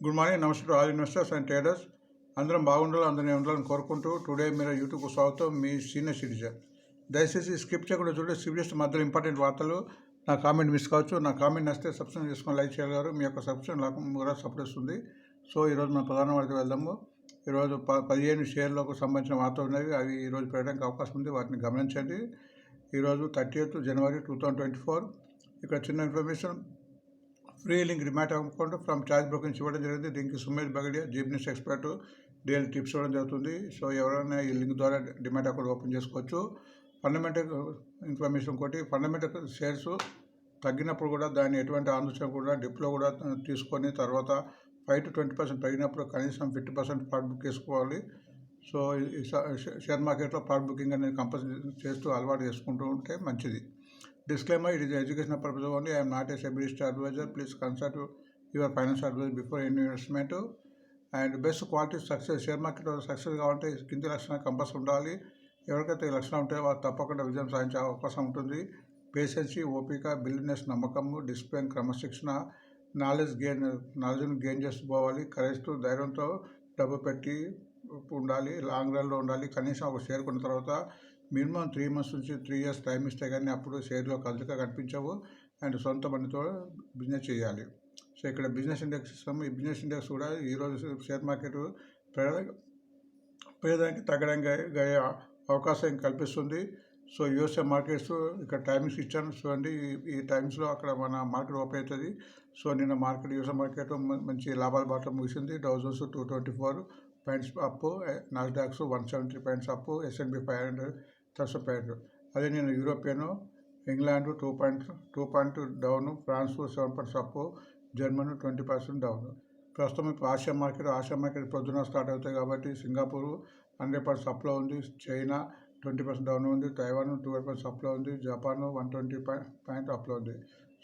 Good morning నమస్తే all investors and traders అందరం బాగుండాలి అందరిని ఉండాలని కోరుకుంటూ టుడే మీరు యూట్యూబ్ స్వాగతం మీ సీనియర్ సిటిజన్ దయచేసి స్కిప్ చేయకుండా చూడండి సివిలియస్ మధ్యలో ఇంపార్టెంట్ వార్తలు నా కామెంట్ మిస్ కావచ్చు. నా కామెంట్ నచ్చితే సబ్స్క్రైబ్ చేసుకొని లైక్ చేయగలరు. మీ యొక్క సబ్స్క్రైబ్ నాకు కూడా సపోర్ట్ ఇస్తుంది. సో ఈరోజు మన ప్రధాన వార్త వెళ్దాము. ఈరోజు ప పదిహేను షేర్లకు సంబంధించిన వార్తలు ఉన్నవి అవి ఈరోజు పెట్టడానికి అవకాశం ఉంది. వాటిని గమనించండి. ఈరోజు thirty eighth January two thousand twenty four ఇక్కడ చిన్న information free link demat account from charge నుంచి ఇవ్వడం జరిగింది. దీనికి సుమేష్ బగడియా జీబ్నిస్ ఎక్స్పర్ట్ డైలీ టిప్స్ ఇవ్వడం జరుగుతుంది. సో ఎవరైనా ఈ లింక్ ద్వారా డిమాట్ అకౌంట్ ఓపెన్ చేసుకోవచ్చు. ఫండమెంటల్ ఇన్ఫర్మేషన్ ఒకటి ఫండమెంటల్ షేర్స్ తగ్గినప్పుడు కూడా దాన్ని ఎటువంటి ఆలోచన కూడా డిప్లో కూడా తీసుకొని తర్వాత ఫైవ్ టు ట్వంటీ పర్సెంట్ తగ్గినప్పుడు కనీసం ఫిఫ్టీ పర్సెంట్ పార్ట్ బుక్ చేసుకోవాలి. సో ఈ షేర్ మార్కెట్లో పార్ట్ బుకింగ్ అనేది కంపల్సరీ చేస్తూ అలవాటు చేసుకుంటూ ఉంటే మంచిది. Disclaimer, it is educational purpose only. I am not a SEBI advisor. Please consult your financial advisor before any investment. And best quality success share మార్కెట్లో సక్సెస్ కావాలంటే కింది లక్షణాలు కంపల్స్ ఉండాలి ఎవరికైతే ఈ లక్షణాలు ఉంటే వారు తప్పకుండా విజయం సాధించే అవకాశం ఉంటుంది పేషెన్సీ ఓపిక బిల్లినెస్ నమ్మకము డిసిప్లిన్ క్రమశిక్షణ నాలెడ్జ్ గెయిన్ నాలెడ్జ్ని గెయిన్ చేసుకోవాలి పోవాలి కరెక్ట్ ధైర్యంతో డబ్బు పెట్టి ఉండాలి లాంగ్ రన్లో ఉండాలి. కనీసం ఒక షేర్ కొన్న తర్వాత మినిమం త్రీ మంత్స్ నుంచి త్రీ ఇయర్స్ టైం ఇస్తే కానీ అప్పుడు షేర్లో కదలిక కనిపించవు. అండ్ సొంత మనతో బిజినెస్ చేయాలి. సో ఇక్కడ బిజినెస్ ఇండెక్స్ ఇస్తాము ఈ బిజినెస్ ఇండెక్స్ కూడా ఈరోజు షేర్ మార్కెట్ పెరగ పెరగడానికి తగ్గడానికి అయ్యే అవకాశం కల్పిస్తుంది. సో యూఎస్ఏ మార్కెట్స్ ఇక్కడ టైమింగ్స్ ఇచ్చాను చూడండి. ఈ- ఈ టైమ్స్లో అక్కడ మన మార్కెట్ ఓపెన్ అవుతుంది. సో నిన్న మార్కెట్ యూఎస్ఏ మార్కెట్ మంచి లాభాల బాట ముగిసింది. Dow Jones two twenty four points up Nasdaq one seventy points up S and P five hundred thirty point అదే నేను European England two point two point down France seven points up Germany twenty percent down. ప్రస్తుతం ఇప్పుడు Asia market Asia market పొద్దున start అవుతాయి కాబట్టి Singapore hundred percent అప్లో ఉంది China twenty percent down ఉంది తైవాన్ ట్వెల్వ్ పర్సెంట్ అప్లో ఉంది జపాన్ వన్ ట్వంటీ పాయింట్ అప్లో ఉంది.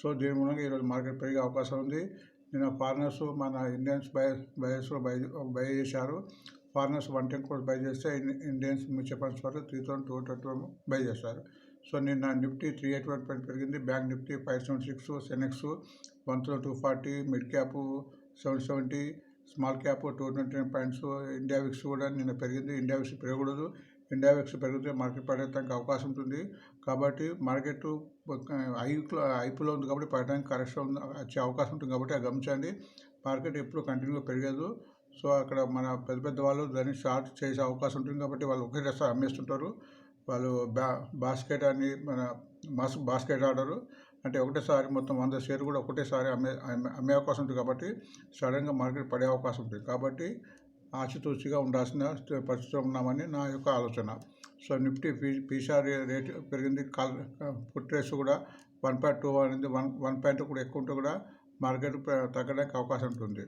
సో దీని మూలంగా ఈరోజు మార్కెట్ పెరిగే అవకాశం ఉంది. నిన్న ఫారినర్స్ మన Indians buy buys buy buy చేశారు. ఫారినర్స్ వన్ టెన్ కూడా బై చేస్తే ఇండియన్స్ మ్యూచువల్ ఫండ్స్ వరకు three thousand two twenty buy చేశారు సో నిన్న Nifty three eight one point పెరిగింది. Bank Nifty five seven six Sensex one thousand two forty mid cap seven seventy small cap two twenty nine points India VIX కూడా నిన్న పెరిగింది. India VIX పెరగకూడదు. India పెరిగితే market పడేయడానికి అవకాశం ఉంటుంది. కాబట్టి మార్కెట్ ఐపులో ఐపీలో ఉంది కాబట్టి పడడానికి కరెక్షన్ వచ్చే అవకాశం ఉంటుంది. కాబట్టి అది గమనించండి. మార్కెట్ ఎప్పుడు కంటిన్యూగా పెరగదు. సో అక్కడ మన పెద్ద పెద్ద వాళ్ళు దాన్ని షార్ట్ చేసే అవకాశం ఉంటుంది కాబట్టి వాళ్ళు ఒకేసారి అమ్మేస్తుంటారు. వాళ్ళు బా బాస్కెట్ అని మన మాస్ బాస్కెట్ ఆర్డరు అంటే ఒకటేసారి మొత్తం వంద షేర్ కూడా ఒకటేసారి అమ్మే అమ్మే- అమ్మే అవకాశం ఉంటుంది కాబట్టి సడన్గా మార్కెట్ పడే అవకాశం ఉంటుంది. కాబట్టి ఆశతోషిగా ఉండాల్సిన పరిస్థితిలో ఉన్నామని నా యొక్క ఆలోచన. So Nifty P PCR rate పెరిగింది. కాల్ ఫుట్ రేస్ కూడా వన్ పాయింట్ టూ అనేది వన్ వన్ పాయింట్ కూడా ఎక్కువ ఉంటే కూడా మార్కెట్ తగ్గడానికి అవకాశం ఉంటుంది.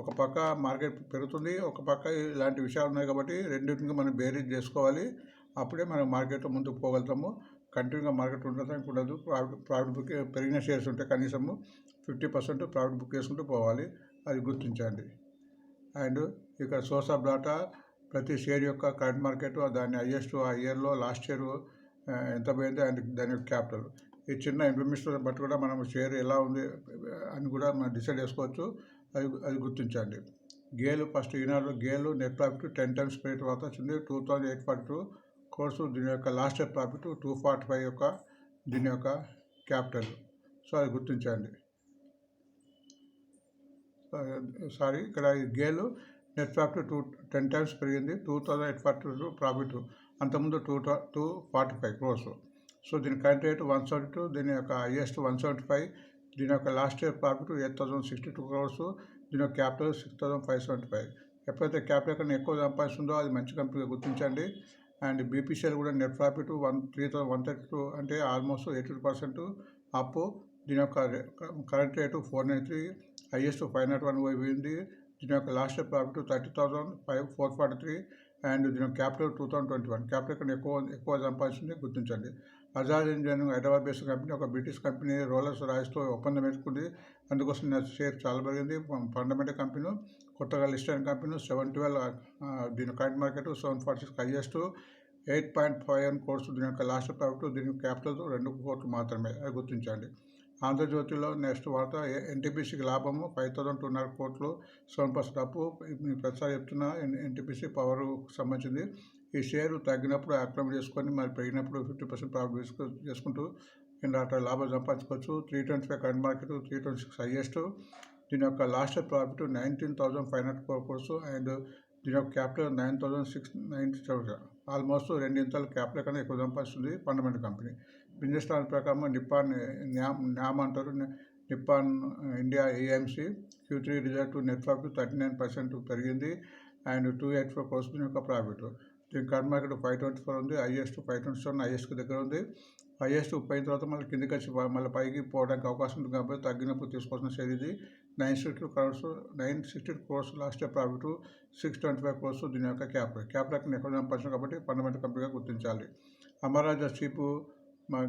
ఒక పక్క మార్కెట్ పెరుగుతుంది ఒక పక్క ఇలాంటి విషయాలు ఉన్నాయి కాబట్టి రెండింటిని మనం బేరీజ్ చేసుకోవాలి. అప్పుడే మనం మార్కెట్లో ముందుకు పోగలుగుతాము. కంటిన్యూగా మార్కెట్ ఉండడానికి ఉండదు. ప్రాఫిట్ ప్రాఫిట్ బుక్ పెరిగిన షేర్స్ ఉంటే కనీసము ఫిఫ్టీ పర్సెంట్ ప్రాఫిట్ బుక్ చేసుకుంటూ పోవాలి. అది గుర్తించండి. అండ్ ఇక్కడ సోర్స్ ఆఫ్ డాటా ప్రతి షేర్ యొక్క కరెంట్ మార్కెట్ దాని హైయెస్ట్ ఆ ఇయర్లో లాస్ట్ ఇయర్ ఎంత పోయిందో అండ్ దాని యొక్క క్యాపిటల్. ఈ చిన్న ఇన్ఫర్మేషన్ బట్టి కూడా మనం షేర్ ఎలా ఉంది అని కూడా మనం డిసైడ్ చేసుకోవచ్చు. అది అది గుర్తించండి. గేలు ఫస్ట్ ఈనాడు GAIL net profit ten times pay తర్వాత వచ్చింది. Two thousand eight forty two crores దీని యొక్క last year profit two forty five యొక్క దీని యొక్క క్యాపిటల్. సో అది గుర్తించండి. సారీ ఇక్కడ GAIL net profit two ten times పెరిగింది. Two thousand eight forty two profit. అంతకుముందు two two forty five crores so దీని current rate one seventy two దీని యొక్క హైయెస్ట్ వన్ సెవెంటీ ఫైవ్. దీని యొక్క last year profit eight thousand sixty two crores దీని యొక్క capital six thousand five seventy five. ఎప్పుడైతే capital కన్నా ఎక్కువ సంపాదిస్తుందో అది మంచి కంపెనీగా గుర్తించండి. అండ్ బీపీసీఎల్ కూడా net profit one three thousand one thirty two అంటే ఆల్మోస్ట్ ఎయిటీ పర్సెంట్ అప్. దీని యొక్క current rate four nine three highest five naught one పోయింది. దీని యొక్క last profit thirty thousand five four forty three and దీని యొక్క capital two thousand twenty one. Capital కన్నా ఎక్కువ ఎక్కువ సంపాదించింది గుర్తించండి. Azad engineering Hyderabad based company ఒక బ్రిటిష్ కంపెనీ రోలర్స్ రాయిస్తో ఒప్పందం పెట్టుకుంది. అందుకోసం నా షేర్ చాలా పెరిగింది. ఫండమెంటల్ కంపెనీ కొత్తగా లిస్ట్ అయిన కంపెనీ సెవెన్ ట్వెల్వ్ దీని current market seven forty six highest eight point five అని కోర్సు దీని యొక్క లాస్ట్ ప్రాఫిట్ దీని క్యాపిటల్ రెండు కోట్లు మాత్రమే అది గుర్తించండి. ఆంధ్రజ్యోతిలో నెక్స్ట్ వార్త ఎన్టీపీసీకి లాభము ఫైవ్ థౌసండ్ టూ హండ్రెడ్ కోట్లు సెవెన్ పర్సెంట్ అప్పు ప్రతిసారి చెప్తున్నా ఎన్టీపీసీ పవర్ సంబంధించింది. ఈ షేర్ తగ్గినప్పుడు అక్రమ్ చేసుకొని మరి పెరిగినప్పుడు ఫిఫ్టీ పర్సెంట్ ప్రాఫిట్ చేసుకుంటూ అట్లా లాభం సంపాదించుకోవచ్చు. Three twenty five current market three twenty six highest దీని యొక్క last profit nineteen thousand five hundred crores and దీని యొక్క capital nine thousand six ninety seven almost రెండింతల capital కన్నా ఎక్కువ సంపాదిస్తుంది ఫండమెంటల్ కంపెనీ బిజినెస్ ప్లాన్ ప్రకారం నిప్పాన్ న్యామ్ న్యామ్ అంటారు. Nippon uh, India AMC Q three result net profit thirty nine percent పెరిగింది. And two eight four crores దీని యొక్క profit. దీని current market five twenty four ఉంది. హైయెస్ట్ ఫైవ్ ట్వంటీ సెవెన్ హైయెస్ట్కి దగ్గర ఉంది. హైయెస్ట్ పోయిన తర్వాత మళ్ళీ కిందకి వచ్చి మళ్ళీ పైకి పోవడానికి అవకాశం ఉంది కాబట్టి తగ్గినప్పుడు తీసుకోవాల్సిన షేర్ ఇది. Nine sixty crores nine sixty crores last year profit. Six twenty five crores దీని యొక్క క్యాప్. క్యాప్ లెక్కన ఎక్కడ పర్సెంట్ కాబట్టి ఫండమెంటల్ కంపెనీగా గుర్తించాలి. అమరాజా చీపు మా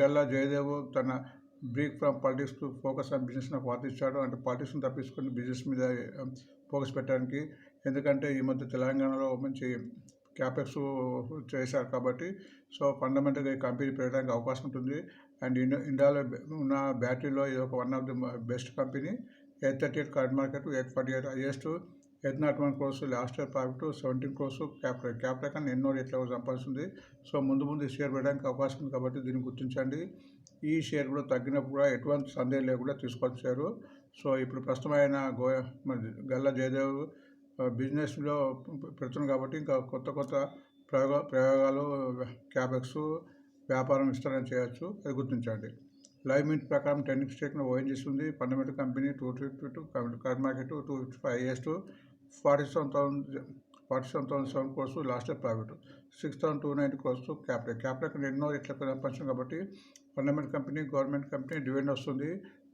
గల్లా జయదేవ్ తన break from politics to focus on business నాకు వార్త అంటే పాలిటిక్స్ని తప్పించుకొని బిజినెస్ మీద ఫోకస్ పెట్టడానికి. ఎందుకంటే ఈ మధ్య తెలంగాణలో మంచి క్యాపెక్స్ చేశారు కాబట్టి సో ఫండమెంటల్గా ఈ కంపెనీ పెరగడానికి అవకాశం ఉంటుంది. అండ్ ఇండియా ఇండియాలో ఉన్న బ్యాటరీలో ఇది ఒక one of the best company. Eight thirty eight card market eight forty eight highest. Eight naught one crores last year profit seventeen crores capital capital అని ఎన్నో ఎట్లా సంపాదిస్తుంది. సో ముందు ముందు ఈ షేర్ పెట్టడానికి అవకాశం ఉంది కాబట్టి దీన్ని గుర్తించండి. ఈ షేర్ కూడా తగ్గినప్పుడు కూడా ఎటువంటి సందేహం లేకుండా తీసుకొచ్చారు సో ఇప్పుడు ప్రస్తుతం గో గల్లా జయదేవ్ బిజినెస్లో పెడుతుంది కాబట్టి ఇంకా కొత్త కొత్త ప్రయోగ ప్రయోగాలు క్యాపెక్స్ వ్యాపారం విస్తరణ చేయొచ్చు. అది గుర్తించండి. లైవ్ మింట్ ప్రకారం టెన్ స్టేక్ను ఓఎన్జీస్ ఉంది fundamental company two fifty two current market two fifty five years to forty seven thousand forty seven thousand seven crores last year profit. Six thousand two ninety crores capital. Capital ఎన్నో ఇట్లా సంపాదించాం కాబట్టి fundament company government company dividend వస్తుంది.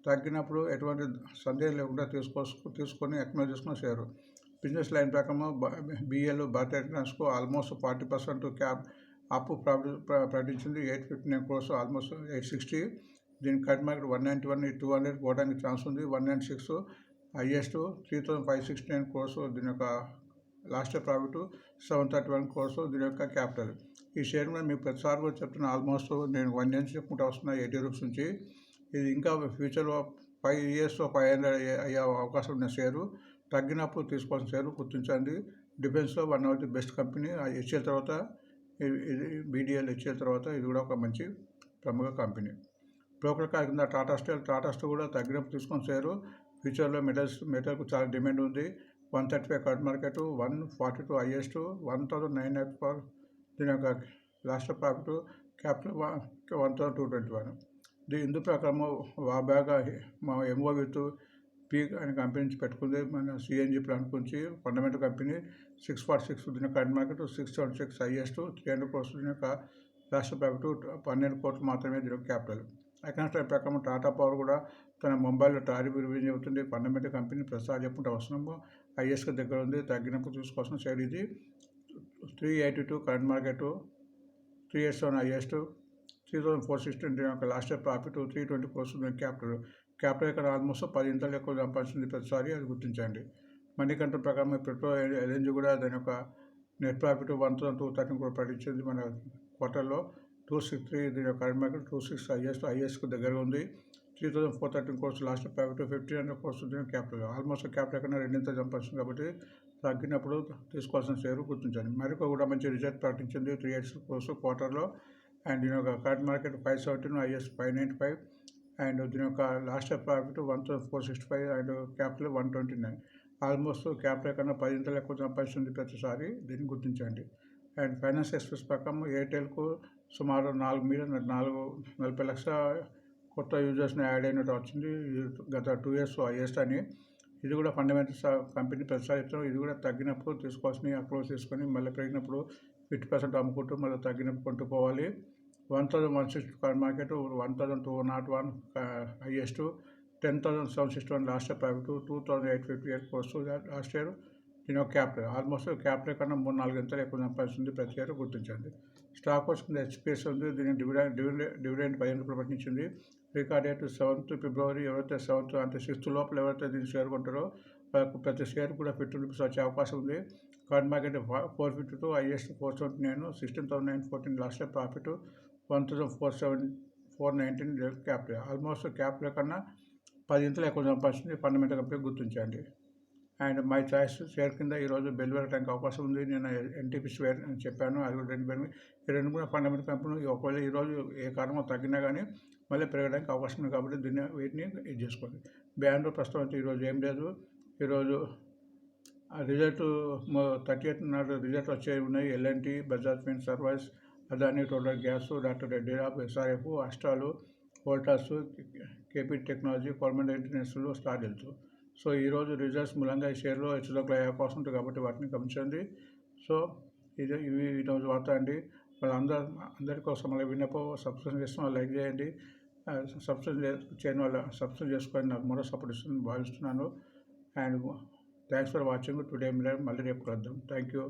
తగ్గినప్పుడు ఎటువంటి సందేహం లేకుండా తీసుకో తీసుకొని అక్నాలజ్ చేసుకుని షేరు. బిజినెస్ లైన్ ప్రకారం బిఎల్ భారత్ ఎయిర్లైన్స్కు ఆల్మోస్ట్ ఫార్టీ పర్సెంట్ క్యాప్ అప్పు ప్రకటించింది. Eight fifty nine crores almost eight sixty. దీని cut market one ninety one two hundred పోవడానికి ఛాన్స్ ఉంది. One nine six highest three thousand five sixty nine crores దీని యొక్క last year profit seven thirty one crores దీని యొక్క capital. ఈ share మీద మీకు ప్రతిసారి కూడా చెప్తున్న ఆల్మోస్ట్ నేను వన్ ఇయర్స్ చెప్పుకుంటూ వస్తున్నా ఎయిటీ రూపీస్ నుంచి ఇది ఇంకా ఫ్యూచర్లో ఫైవ్ ఇయర్స్ ఫైవ్ హండ్రెడ్ అయ్యే అవకాశం ఉన్న షేరు. తగ్గినప్పుడు తీసుకోవాల్సిన షేరు గుర్తించండి. డిఫెన్స్లో one of the best company H L తర్వాత ఇది బీడిఎల్ హెచ్ఎల్ తర్వాత ఇది కూడా ఒక మంచి ప్రముఖ కంపెనీ. బ్రోకర్ కార్ కింద టాటా స్టీల్ టాటా స్టీల్ కూడా తగ్గినప్పుడు తీసుకొని షేరు ఫ్యూచర్లో మెటల్స్ మెటల్కు చాలా డిమాండ్ ఉంది. One thirty five current market one forty two highest one thousand nine hundred four దీని యొక్క last profit capital one thousand two twenty one. దీని ఇందు ప్రకారం బ్యాగ్ మా ఎంఓ విత్ పీక్ అనే కంపెనీ నుంచి పెట్టుకుంది. మన సిఎన్జి ప్లాంట్ నుంచి fundamental company six forty six దీని current market six seventy six highest three hundred crores దీని యొక్క లాస్ట్ ప్రాఫిట్ పన్నెండు కోట్లు మాత్రమే దీని క్యాపిటల్. ఎకనామిక్ ప్రకారం టాటా పవర్ కూడా తన మొబైల్లో టారీ రివ్యూ చెబుతుంది ఫండమెంటల్ కంపెనీ ప్రసాద్ చెప్పుకుంటే అవసరము ఐఎస్కి దగ్గర ఉంది. తగ్గినప్పుడు చూసుకోవాల్సిన షేర్ ఇది. Three eighty two current market three eight seven highest three thousand four sixty యొక్క last year profit three twenty crores capital capital ఇక్కడ ఆల్మోస్ట్ పది ఇంతలు ఎక్కువ సంపాదించింది ప్రతిసారి అది గుర్తించండి. మనీ కంట్రోల్ ప్రకారం పెట్రోల్ ఎల్ఎన్జీ కూడా దాని యొక్క net profit one thousand two thirteen కూడా ప్రకటించింది మన క్వార్టర్లో. టూ సిక్స్ త్రీ దీని యొక్క current market two six highest ఐఎస్కు దగ్గరగా ఉంది. Three thousand four thirteen crores last profit fifteen hundred crores దీని క్యాపిటల్. ఆల్మోస్ట్ క్యాపిటల్ కన్నా రెండింత సంపాదించింది కాబట్టి తగ్గినప్పుడు తీసుకోవాల్సిన షేరు గుర్తించండి. మరొక కూడా మంచి రిజల్ట్ ప్రకటించింది త్రీ ఇయర్స్ కోర్సు క్వార్టర్లో. అండ్ దీని యొక్క current market five seventeen is five ninety five and దీని యొక్క last profit one thousand four sixty five and capital one twenty nine almost capital కన్నా పదింతలు ఎక్కువ సంపాదిస్తుంది ప్రతిసారి. దీన్ని గుర్తించండి. అండ్ ఫైనాన్స్ ఎక్స్ప్రెస్ ప్రకారం ఎయిర్టెల్కు సుమారు నాలుగు మిలియన్ నాలుగు నలభై లక్షల కొత్త యూజర్స్ని యాడ్ అయినట్టు వచ్చింది. గత టూ ఇయర్స్ హైయెస్ట్ అని. ఇది కూడా ఫండమెంటల్స్ కంపెనీ ప్రతిసారి ఇది కూడా తగ్గినప్పుడు తీసుకోవాల్సినవి అప్రోచ్ తీసుకొని మళ్ళీ పెరిగినప్పుడు ఫిఫ్టీ పర్సెంట్ అమ్ముకుంటూ మళ్ళీ తగ్గినప్పుడు కొంటూ పోవాలి. One thousand one sixty current market one thousand two not one highest ten thousand seven sixty one last year profit two thousand eight fifty eight crores last year నేను ఒక ఆల్మోస్ట్ క్యాపిటల్ కన్నా మూడు నాలుగు గంటలు ఎక్కువ సంపాదిస్తుంది ప్రతి ఇయర్ గుర్తించండి. స్టాక్ వస్తుంది హెచ్పిఎస్ ఉంది దీని డివిడెండ్ డివిడెండ్ డివిడెండ్ పదిహేను రూపాయలు పట్టించింది. రికార్డ్ డేట్ సెవెంత్ ఫిబ్రవరి ఎవరైతే సెవెంత్ అంటే సిక్స్త్ లోపల ఎవరైతే దీన్ని షేర్ కొంటారో ప్రతి షేర్ కూడా ఫిఫ్టీ రూపీస్ వచ్చే అవకాశం ఉంది. Current market four fifty two highest four seventy nine sixteen thousand nine fourteen last profit one thousand four seven four nineteen cap. Almost cap కన్నా పది ఇంతలు ఎక్కువ సంపాదించింది ఫండమెంటల్ కంపెనీ గుర్తించండి. అండ్ మై చాయిస్ షేర్ కింద ఈరోజు బెల్ వెళ్ళడానికి అవకాశం ఉంది. నేను ఎన్టీపీ షేర్ అని చెప్పాను. అది కూడా రెండు పేరు ఈ రెండు కూడా ఫండమెంటల్ కంపెనీ ఒకవేళ ఈరోజు ఏ కారణమో తగ్గినా కానీ మళ్ళీ పెరగడానికి అవకాశం ఉంది కాబట్టి దీన్ని వీటిని ఇది చేసుకోండి. బ్యాండ్ ప్రస్తుతం అయితే ఈరోజు ఏం లేదు. ఈరోజు రిజల్ట్ థర్టీ ఎయిత్ నాడు రిజల్ట్ వచ్చేవి ఉన్నాయి. LNT Bajaj fin service Adani total gas doctor Reddy labs SRF అస్టాలు Voltas KP technology government international star health. So ఈరోజు రిజల్ట్స్ మూలంగా ఈ షేర్లో హెచ్చుతగ్గులు అయ్యే అవకాశం ఉంటుంది కాబట్టి వాటిని గమనించండి. సో ఇది ఇవి ఈరోజు వార్త అండి. వాళ్ళందరూ అందరి కోసం మళ్ళీ విన్నపో సబ్స్క్రైబ్ చేసిన లైక్ చేయండి. సబ్స్క్రైబ్ చేయని వాళ్ళ సబ్స్క్రైబ్ చేసుకొని నాకు మరో సపోర్ట్ ఇస్తుంది భావిస్తున్నాను. And thanks for watching. Today మళ్ళీ రేపు కలుద్దాం. Thank you.